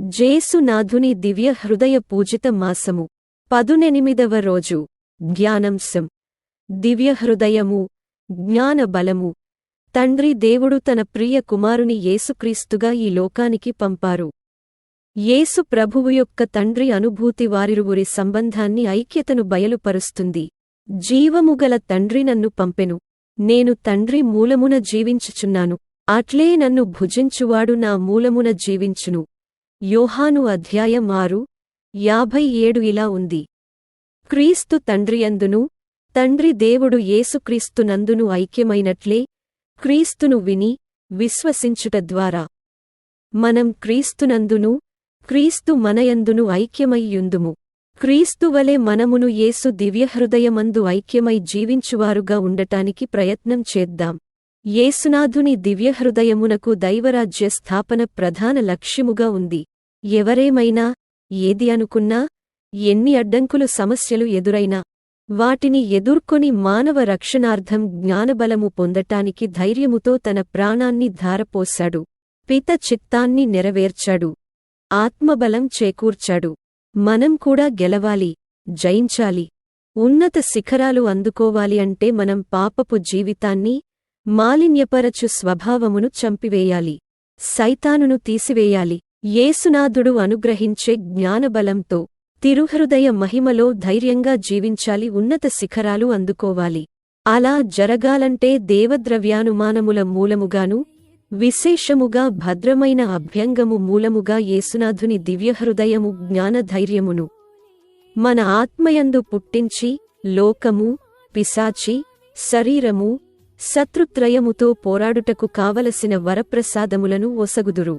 జేసునాథుని దివ్య హృదయ పూజిత మాసము. పదునెనిమిదవ రోజు. జ్ఞానంశం దివ్య హృదయము జ్ఞాన బలము. తండ్రి దేవుడు తన ప్రియ కుమారుని యేసుక్రీస్తుగా ఈ లోకానికి పంపారు. యేసు ప్రభువు యొక్క తండ్రి అనుభూతి వారిరువురి సంబంధాన్ని ఐక్యతను బయలుపరుస్తుంది. జీవముగల తండ్రి నన్ను పంపెను. నేను తండ్రి మూలమున జీవించుచున్నాను. అట్లే నన్ను భుజించువాడు నా మూలమున జీవించును. యోహాను అధ్యాయం ఆరు యాభై ఏడు ఇలా ఉంది. క్రీస్తు తండ్రియందును తండ్రి దేవుడు యేసుక్రీస్తునందును ఐక్యమైనట్లే క్రీస్తును విని విశ్వసించుట ద్వారా. మనం క్రీస్తునందును క్రీస్తు మనయందును ఐక్యమయ్యుందుము క్రీస్తువలె మనమును యేసు దివ్యహృదయమందు ఐక్యమై జీవించువారుగా ఉండటానికి ప్రయత్నం చేద్దాం. యేసునాథుని దివ్యహృదయమునకు దైవరాజ్య స్థాపన ప్రధాన లక్ష్యముగా ఉంది. ఎవరేమైనా ఏది అనుకున్నా ఎన్ని అడ్డంకులు సమస్యలు ఎదురైనా వాటిని ఎదుర్కొని మానవ రక్షణార్థం జ్ఞానబలము పొందటానికి ధైర్యముతో తన ప్రాణాన్ని ధారపోశాడు. పిత చిత్తాన్ని నెరవేర్చాడు. ఆత్మబలం చేకూర్చాడు. మనం కూడా గెలవాలి జయించాలి. ఉన్నత శిఖరాలు అందుకోవాలి అంటే మనం పాపపు జీవితాన్ని మాలిన్యపరచు స్వభావమును చంపివేయాలి. సైతానును తీసివేయాలి. యేసునాథుడు అనుగ్రహించే జ్ఞానబలంతో తిరుహృదయ మహిమలో ధైర్యంగా జీవించాలి ఉన్నత శిఖరాలు అందుకోవాలి. అలా జరగాలంటే దేవద్రవ్యానుమానముల మూలముగాను విశేషముగా భద్రమైన అభ్యంగము మూలముగా యేసునాథుని దివ్యహృదయము జ్ఞానధైర్యమును. మన ఆత్మయందు పుట్టించి లోకము పిశాచి శరీరము శత్రుత్రయముతో పోరాడుటకు కావలసిన వరప్రసాదములను ఒసగుదురు.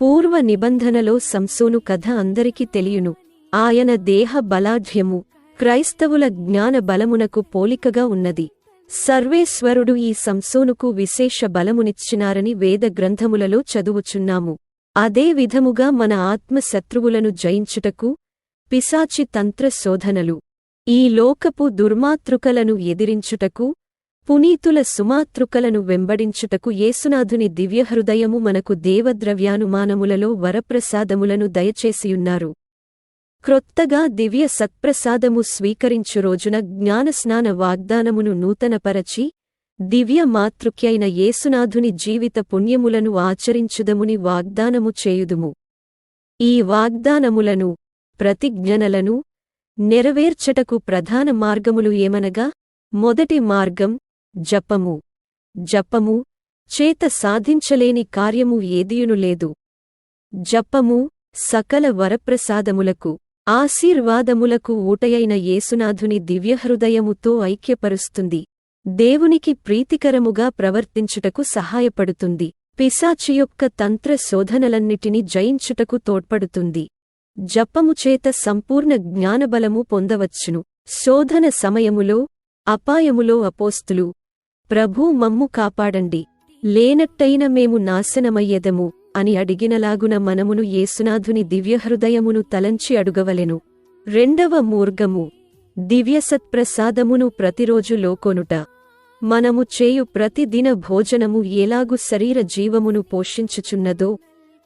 పూర్వ నిబంధనలో సంసోను కథ అందరికీ తెలియును. ఆయన దేహ బలాఢ్యము క్రైస్తవుల జ్ఞాన బలమునకు పోలికగా ఉన్నది. సర్వేశ్వరుడు ఈ సంసోనుకు విశేష బలమునిచ్చినారని వేద గ్రంథములలో చదువుచున్నాము. అదే విధముగా మన ఆత్మ శత్రువులను జయించుటకు పిశాచి తంత్ర శోధనలు ఈ లోకపు దుర్మాతృకలను ఎదిరించుటకు పునీతుల సుమాతృకలను వెంబడించుటకు యేసునాథుని దివ్యహృదయము మనకు దేవద్రవ్యానుమానములలో వరప్రసాదములను దయచేసియున్నారు. క్రొత్తగా దివ్య సత్ప్రసాదము స్వీకరించు రోజున జ్ఞానస్నాన వాగ్దానమును నూతనపరచి దివ్య మాతృక్యైన యేసునాథుని జీవిత పుణ్యములను ఆచరించుదముని వాగ్దానము చేయుదుము. ఈ వాగ్దానములను ప్రతిజ్ఞనలను నెరవేర్చటకు ప్రధాన మార్గములు ఏమనగా మొదటి మార్గం జపము. జపము చేత సాధించలేని కార్యము ఏదియును లేదు. జపము సకల వరప్రసాదములకు ఆశీర్వాదములకు ఊటయైన యేసునాథుని దివ్యహృదయముతో ఐక్యపరుస్తుంది. దేవునికి ప్రీతికరముగా ప్రవర్తించుటకు సహాయపడుతుంది. పిశాచి యొక్క తంత్ర శోధనలన్నిటిని జయించుటకు తోడ్పడుతుంది. జపముచేత సంపూర్ణ జ్ఞానబలము పొందవచ్చును. శోధన సమయములో అపాయములో అపోస్తులు ప్రభూ మమ్ము కాపాడండి. లేనట్టయిన మేము నాశనమయ్యెదము అని అడిగినలాగున మనమును యేసునాథుని దివ్యహృదయమును తలంచి అడుగవలెను. రెండవ మూర్గము దివ్యసత్ప్రసాదమును ప్రతిరోజు లోకొనుట. మనము చేయు ప్రతిదిన భోజనము ఎలాగు శరీర జీవమును పోషించుచున్నదో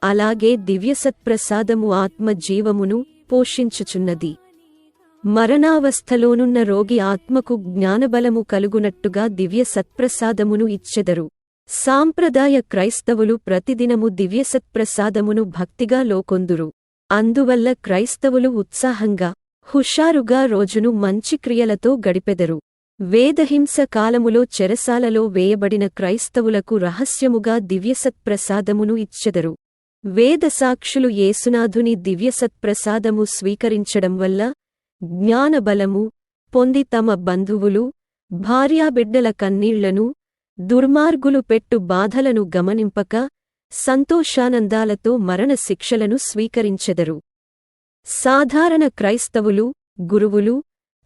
అలాగే దివ్యసత్ప్రసాదము ఆత్మ జీవమును పోషించుచున్నది. మరణావస్థలోనున్న రోగి ఆత్మకు జ్ఞానబలము కలుగునట్టుగా దివ్య సత్ప్రసాదమును ఇచ్చెదరు. సాంప్రదాయ క్రైస్తవులు ప్రతిదినము దివ్యసత్ప్రసాదమును భక్తిగా లోకొందురు. అందువల్ల క్రైస్తవులు ఉత్సాహంగా హుషారుగా రోజును మంచి క్రియలతో గడిపెదరు. వేదహింస కాలములో చెరసాలలో వేయబడిన క్రైస్తవులకు రహస్యముగా దివ్యసత్ప్రసాదమును ఇచ్చెదరు. వేదసాక్షులు యేసునాథుని దివ్యసత్ప్రసాదము స్వీకరించడం వల్ల జ్ఞానబలము పొంది తమ బంధువులు భార్యాబిడ్డల కన్నీళ్ళను దుర్మార్గులు పెట్టు బాధలను గమనింపక సంతోషానందాలతో మరణ శిక్షలను స్వీకరించెదరు. సాధారణ క్రైస్తవులు గురువులు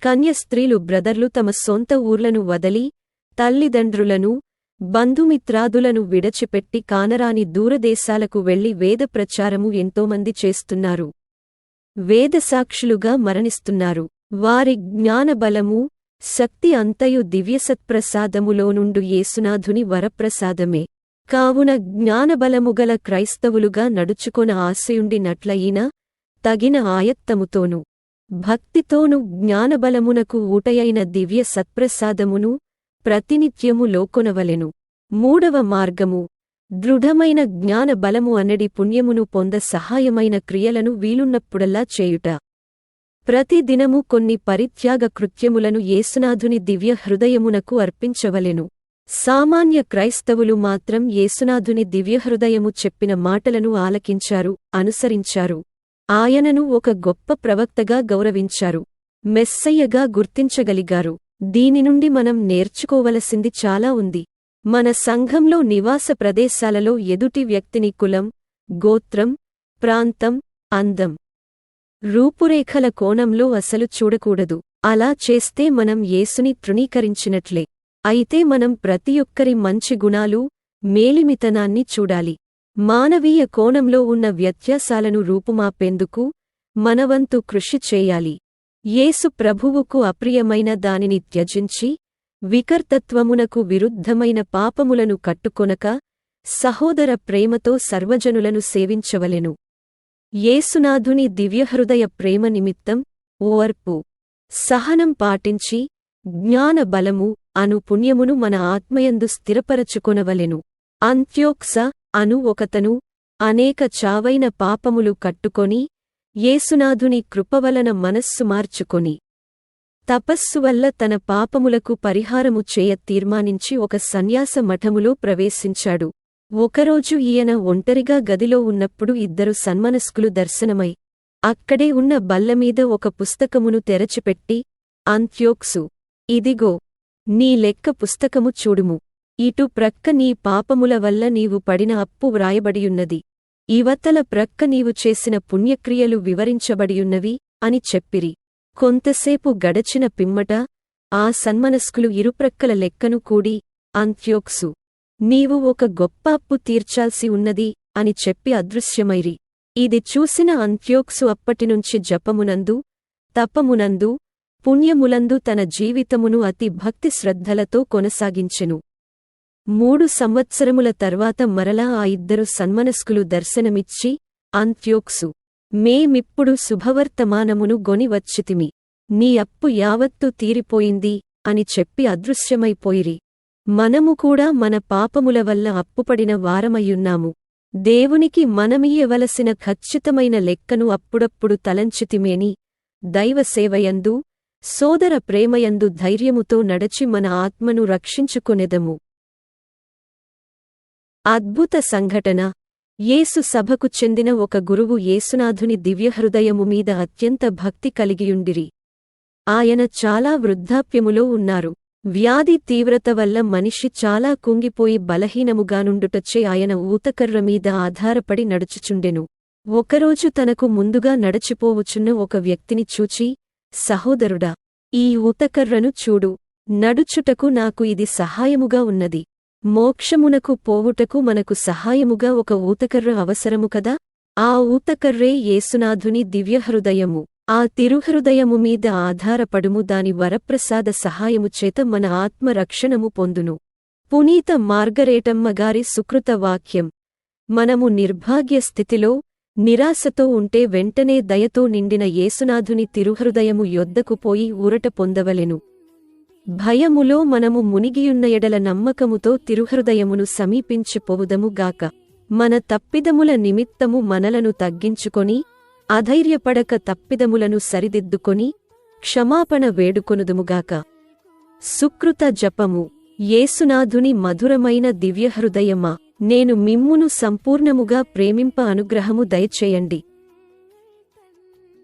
కన్యస్త్రీలు బ్రదర్లు తమ సొంత ఊర్లను వదలి తల్లిదండ్రులను బంధుమిత్రాదులను విడచిపెట్టి కానరాని దూరదేశాలకు వెళ్ళి వేద ప్రచారము ఎంతోమంది చేస్తున్నారు. వేదసాక్షులుగా మరణిస్తున్నారు. వారి జ్ఞానబలము శక్తి అంతయు దివ్యసత్ప్రసాదములోనుండు యేసునాథుని వరప్రసాదమే. కావున జ్ఞానబలము గల క్రైస్తవులుగా నడుచుకొన ఆశయుండినట్లయిన తగిన ఆయత్తముతోను భక్తితోను జ్ఞానబలమునకు ఊటయైన దివ్య సత్ప్రసాదమును ప్రతినిత్యము లోకొనవలెను. మూడవ మార్గము దృఢమైన జ్ఞాన బలము అనడి పుణ్యమును పొంద సహాయమైన క్రియలను వీలున్నప్పుడల్లా చేయుట. ప్రతిదినము కొన్ని పరిత్యాగ కృత్యములను యేసునాథుని దివ్య హృదయమునకు అర్పించవలెను. సామాన్య క్రైస్తవులు మాత్రం యేసునాథుని దివ్యహృదయము చెప్పిన మాటలను ఆలకించారు అనుసరించారు. ఆయనను ఒక గొప్ప ప్రవక్తగా గౌరవించారు. మెస్సయ్యగా గుర్తించగలిగారు. దీని నుండి మనం నేర్చుకోవలసింది చాలా ఉంది. మన సంఘంలో నివాస ప్రదేశాలలో ఎదుటి వ్యక్తిని కులం గోత్రం ప్రాంతం అందం రూపురేఖల కోణంలో అసలు చూడకూడదు. అలా చేస్తే మనం యేసుని తృణీకరించినట్లే. అయితే మనం ప్రతి ఒక్కరి మంచి గుణాలు మేలిమితనాన్ని చూడాలి. మానవీయ కోణంలో ఉన్న వ్యత్యాసాలను రూపుమాపేందుకు మనవంతు కృషి చేయాలి. యేసు ప్రభువుకు అప్రియమైన దానిని త్యజించి వికర్తత్వమునకు విరుద్ధమైన పాపములను కట్టుకొనక సహోదర ప్రేమతో సర్వజనులను సేవించవలెను. యేసునాథుని దివ్యహృదయ ప్రేమ నిమిత్తం ఓర్పు సహనం పాటించి జ్ఞాన బలము అను పుణ్యమును మన ఆత్మయందు స్థిరపరచుకొనవలెను. అంత్యోక్స అను ఒకతను అనేక చావైన పాపములు కట్టుకొని యేసునాథుని కృపవలన మనస్సు మార్చుకొని తపస్సు వల్ల తన పాపములకు పరిహారము చేయ తీర్మానించి ఒక సన్యాస మఠములో ప్రవేశించాడు. ఒకరోజు ఈయన ఒంటరిగా గదిలో ఉన్నప్పుడు ఇద్దరు సన్మనస్కులు దర్శనమై అక్కడే ఉన్న బల్లమీద ఒక పుస్తకమును తెరచిపెట్టి అంత్యోక్సు ఇదిగో నీ లెక్క పుస్తకము చూడుము. ఇటు ప్రక్క నీ పాపముల వల్ల నీవు పడిన అప్పు వ్రాయబడియున్నది. ఇవతల ప్రక్క నీవు చేసిన పుణ్యక్రియలు వివరించబడియున్నవి అని చెప్పిరి. కొంతసేపు గడచిన పిమ్మట ఆ సన్మనస్కులు ఇరుప్రక్కల లెక్కను కూడి అంత్యోక్సు నీవు ఒక గొప్ప అప్పు తీర్చాల్సి ఉన్నది అని చెప్పి అదృశ్యమైరి. ఇది చూసిన అంత్యోక్సు అప్పటినుంచి జపమునందు తపమునందు పుణ్యములందు తన జీవితమును అతి భక్తి శ్రద్ధలతో కొనసాగించెను. మూడు సంవత్సరముల తర్వాత మరలా ఆ ఇద్దరు సన్మనస్కులు దర్శనమిచ్చి అంత్యోక్సు మేమిప్పుడు శుభవర్తమానమును గొనివచ్చితిమి. నీ అప్పు యావత్తు తీరిపోయింది అని చెప్పి అదృశ్యమైపోయిరి. మనము కూడా మన పాపముల వల్ల అప్పుపడిన వారమయ్యున్నాము. దేవునికి మనమియ్యవలసిన ఖచ్చితమైన లెక్కను అప్పుడప్పుడు తలంచితిమేని. దైవసేవయందు సోదర ప్రేమయందు ధైర్యముతో నడచి మన ఆత్మను రక్షించుకొనెదము. అద్భుత సంఘటన. యేసు సభకు చెందిన ఒక గురువు యేసునాథుని దివ్యహృదయము మీద అత్యంత భక్తి కలిగియుండిరి. ఆయన చాలా వృద్ధాప్యములో ఉన్నారు. వ్యాధి తీవ్రత వల్ల మనిషి చాలా కుంగిపోయి బలహీనముగానుండుటచ్చే ఆయన ఊతకర్ర మీద ఆధారపడి నడుచుచుండెను. ఒకరోజు తనకు ముందుగా నడచిపోవుచున్న ఒక వ్యక్తిని చూచి సహోదరుడా ఈ ఊతకర్రను చూడు. నడుచుటకు నాకు ఇది సహాయముగా ఉన్నది. మోక్షమునకు పోవుటకు మనకు సహాయముగా ఒక ఊతకర్ర అవసరము కదా? ఆ ఊతకర్రే యేసునాథుని దివ్యహృదయము. ఆ తిరుహృదయము మీద ఆధారపడుము దాని వరప్రసాద సహాయము చేత మన ఆత్మరక్షణము పొందును. పునీత మార్గరేటమ్మగారి సుకృత వాక్యం. మనము నిర్భాగ్య స్థితిలో నిరాశతో ఉంటే వెంటనే దయతో నిండిన యేసునాథుని తిరుహృదయము యొద్దకు పోయి ఊరట పొందవలెను. భయములో మనము మునిగియున్న ఎడల నమ్మకముతో తిరుహృదయమును సమీపించిపోవుదముగాక మన తప్పిదముల నిమిత్తము మనలను తగ్గించుకొని అధైర్యపడక తప్పిదములను సరిదిద్దుకొని క్షమాపణ వేడుకొనుదుముగాక సుకృత జపము యేసునాథుని మధురమైన దివ్యహృదయమా నేను మిమ్మును సంపూర్ణముగా ప్రేమింప అనుగ్రహము దయచేయండి.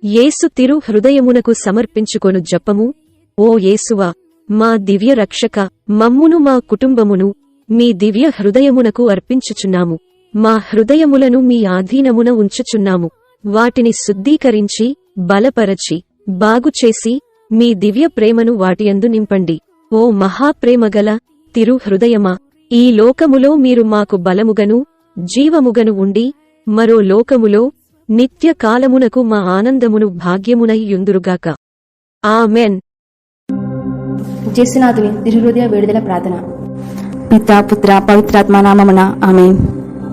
యేసు తిరు హృదయమునకు సమర్పించుకొను జపము ఓ యేసువా మా దివ్య రక్షక మమ్మును మా కుటుంబమును మీ దివ్య హృదయమునకు అర్పించుచున్నాము. మా హృదయములను మీ ఆధీనమున ఉంచుచున్నాము. వాటిని శుద్ధీకరించి బలపరచి బాగుచేసి మీ దివ్య ప్రేమను వాటియందు నింపండి. ఓ మహాప్రేమగల తిరు హృదయమా ఈ లోకములో మీరు మాకు బలముగను జీవముగను ఉండి మరో లోకములో నిత్య కాలమునకు మా ఆనందమును భాగ్యమునై యుందురుగాక. ఆమెన్! జస్సునాథుని తిరుహృదయ విడుదల ప్రార్థన. పిత పుత్ర పవిత్రాత్మ నామమున ఆమె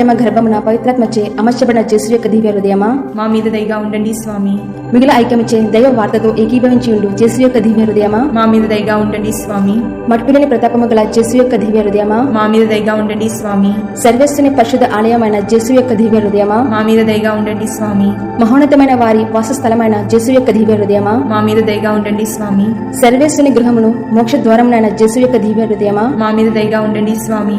మరియమ్మ గర్భమున పవిత్రాత్మచే అమర్చబడిన జస్సు యొక్క దివ్య హృదయమా? మా మీద దయగా ఉండండి స్వామి. మిగిలిన ఐక్యమిచ్చే దైవ వార్తతో ఏకీభవించి ఉండు జస్సు యొక్క దివ్య హృదయమా? మా మీద దయగా ఉండండి స్వామి. మట్పిలని ప్రతాపము గల జస్సు యొక్క దివ్య హృదయమా? మా మీద దయగా ఉండండి స్వామి. సర్వేశ్వని పరిశుద్ధ ఆలయమైన జస్సు యొక్క దివ్య హృదయమా? మా మీద దయగా ఉండండి స్వామి. మహోన్నతమైన వారి వాసస్థలమైన జస్సు యొక్క దివ్య హృదయమా? మా మీద దయగా ఉండండి స్వామి. సర్వేశ్వని గృహమును మోక్ష ద్వారమునైన జస్సు యొక్క దివ్య హృదయమా? మా మీద దయగా ఉండండి స్వామి.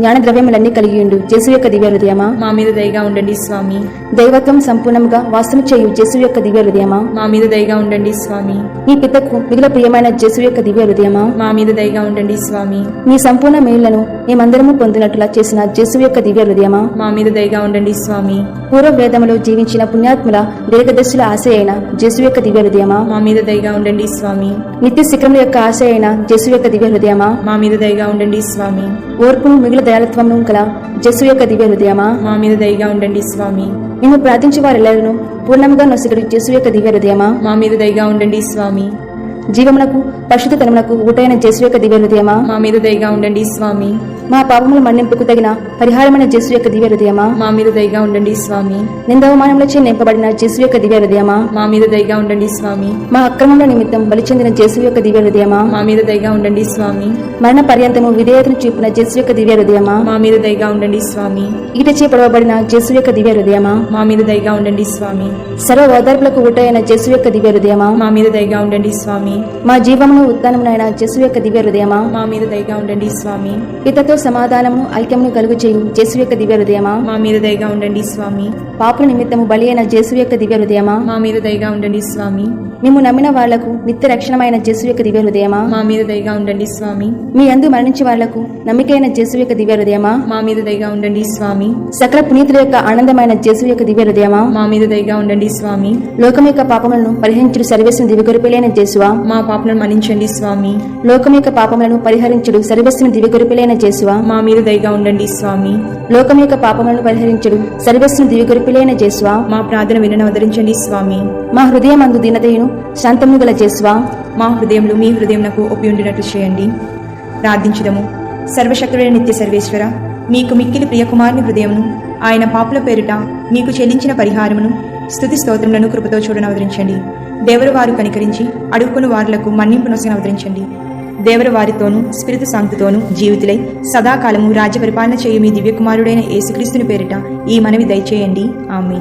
జ్ఞాన ద్రవ్యములన్నీ కలిగి ఉండు జస్సు యొక్క దివ్య హృదయమా? మా మీద దయగా ఉండండి స్వామి. దైవత్వం సంపూర్ణముగా వాస్తవం చేయు జస్సు యొక్క దివ్య హృదయమా? మా మీద దయగా ఉండండి స్వామి. నీ పితకు మిగిలిన ప్రియమైన జస్సు యొక్క దివ్య హృదయమా? మా మీద దయగా ఉండండి స్వామి. నీ సంపూర్ణ మేలులను మేమందరము పొందినట్లుగా చేసిన జస్సు యొక్క దివ్య హృదయమా? మా మీద దయగా ఉండండి స్వామి. పూర్వ వేదములో జీవించిన పుణ్యాత్ముల దీర్ఘదర్శుల ఆశ అయిన జస్సు యొక్క దివ్య హృదయమా? మా మీద దయగా ఉండండి స్వామి. నిత్య శిఖరముల యొక్క ఆశ అయిన జస్సు యొక్క దివ్య హృదయమా? మా మీద దయగా ఉండండి స్వామి. ఓర్పును మిగిలిన దయాలత్వమును గల జస్సు యొక్క దివ్య హృదయమా? మా మీద దయగా ఉండండి స్వామి. మేము ప్రార్థించే వారెల్లరూ పూర్ణముగా నొసగడు జస్సు యొక్క దివ్య హృదయమా? మా మీద దయగా ఉండండి స్వామి. జీవమునకు పరిశుద్ధతనమునకు ఊటైన జస్సు యొక్క దివ్య హృదయమా? మా మీద దయగా ఉండండి స్వామి. మా పాపముల మన్నింపుకు తగిన పరిహారమైన జస్సు యొక్క దివ్య హృదయమా? మా మీద దయగా ఉండండి స్వామి. నిందవమానములచే నింపబడిన జస్సు యొక్క దివ్య హృదయమా? మా మీద దయగా ఉండండి స్వామి. మా అక్రమముల నిమిత్తం బలి చెందిన జస్సు యొక్క దివ్య హృదయమా? మా మీద దయగా ఉండండి స్వామి. మరణ పర్యంతము విధేయతను చూపిన జస్సు యొక్క దివ్య హృదయమా? మా మీద దయగా ఉండండి స్వామి. ఈటచే పొడవబడిన జస్సు యొక్క దివ్య హృదయమా? మా మీద దయగా ఉండండి స్వామి. సర్వ ఓదార్పులకు ఊటైన జస్సు యొక్క దివ్య హృదయమా? మా మీద దయగా ఉండండి స్వామి. మా జీవమును ఉత్తానమునైన జస్సు యొక్క దివ్య హృదయమా? మా మీద దయగా ఉండండి స్వామి. పితతో సమాధానమును ఐక్యమును కలుగు చేయు జస్సు యొక్క దివ్య హృదయమా? మా మీద దయగా ఉండండి స్వామి. పాపుల నిమిత్తము బలి అయిన జస్సు యొక్క దివ్య హృదయమా? మా మీద దయగా ఉండండి స్వామి. మేము నమ్మిన వాళ్ళకు నిత్య రక్షణమైన జస్సు యొక్క దివ్య హృదయమా? మా మీద దయగా ఉండండి స్వామి. మీ అందు మరణించే వాళ్ళకు నమ్మికైన జస్సు యొక్క దివ్య హృదయమా? మా మీద దయగా ఉండండి స్వామి. సకల పునీతుల యొక్క ఆనందమైన జస్సు యొక్క దివ్య హృదయమా? మా మీద దయగా ఉండండి స్వామి. లోకం యొక్క పాపములను పరిహరించుడు సర్వేశ్వని దివ్యగొరిపిలైన జేసువా మా పాపలను మన్నించండి స్వామి. లోకం యొక్క పాపములను పరిహరించుడు సర్వేశ్వని దివ్యగొరిపిలైన జేసువా మా మీద దయగా ఉండండి స్వామి. లోకం యొక్క పాపములను పరిహరించుడు సర్వేశ్వని దివ్యగొరిపిలైన జేసువా మా ప్రార్థన వినను అవతరించండి స్వామి. మా హృదయమందు దీనతయును శాంతము గల జేసువా. మా హృదయంలో మీ హృదయంకు ఒప్పి ఉండినట్టు చేయండి. ప్రార్థించుదము. సర్వశక్తుడైన నిత్య సర్వేశ్వర మీకు మిక్కిలి ప్రియకుమారుని హృదయమును ఆయన పాపుల పేరిట మీకు చెల్లించిన పరిహారమును స్థుతి స్తోత్రములను కృపతో చూడను అవతరించండి. దేవరు వారు కనికరించి అడుగుకుని వారులకు మన్నింపు అవతరించండి. దేవరు వారితోనూ స్పిరితు సాంక్తితోనూ జీవితులై సదాకాలము రాజ్య పరిపాలన చేయు మీ దివ్యకుమారుడైన యేసుక్రీస్తుని పేరిట ఈ మనవి దయచేయండి. ఆమె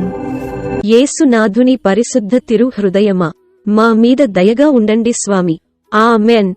యేసునాథుని పరిశుద్ధ తిరు హృదయమా మా మీద దయగా ఉండండి స్వామి. ఆమెన్.